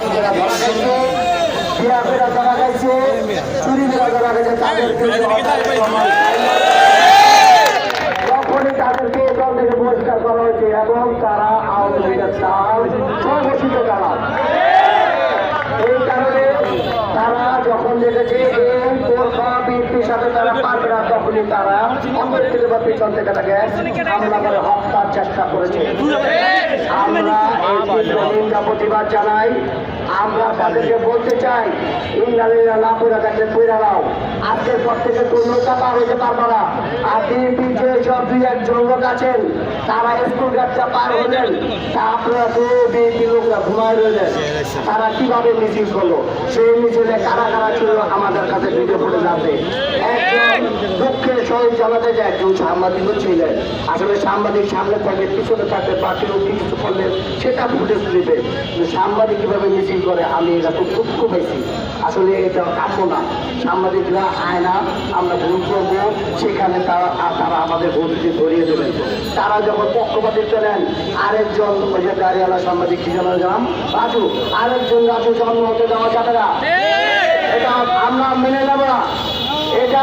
বাচ্চারা ধরা গেছে ফেরা ধরা চুরি ফেরা ধরা গেছে তাদেরকে তখনই তাদেরকে দল থেকে করা হয়েছে এবং তারা আওয়ামী লীগের চাল তারা তারা যখন দেখেছে তারা তারা পিছন থেকে হত্যার চেষ্টা করেছে। আমরা নিন্দা প্রতিবাদ জানাই। আমরা তাদেরকে বলতে চাই ইংরাজিরা না পড়ে থাকলে পড়ে নাও আজকের পর থেকে কোনো টাকা হইতে পারব না। আর বিএনপি যে সব দুই একজন লোক আছেন তারা স্কুল গাছটা পার হলেন। তা আপনারা তো বিএনপি লোকরা ঘুমায় রইলেন। তারা কীভাবে মিছিল করল? সেই মিছিলে কারা কারা ছিল? আমাদের কাছে ভিডিও ফুটেজ আছে। সহিত জানাতে যে একজন সাংবাদিকও ছিলেন আসলে সাংবাদিক সামনে থাকে পিছনে থাকে লোক কিছু করলেন সেটা ফুটেজ দিবে। সাংবাদিক কীভাবে মিছিল করে আমি এটা খুব দুঃখ পেয়েছি আসলে এটা কাম্য না। সাংবাদিকরা আয় না আমরা ভুল করব সেখানে তারা তারা আমাদের ভুলটি ধরিয়ে দেবেন তারা যখন পক্ষপাতিত্ব নেন আরেকজন ওই যে গাড়িওয়ালা সাংবাদিক কি জানা জানাম রাজু। আরেকজন রাজু জন্ম হতে দেওয়া যাবে না? এটা আমরা মেনে নেব না। এটা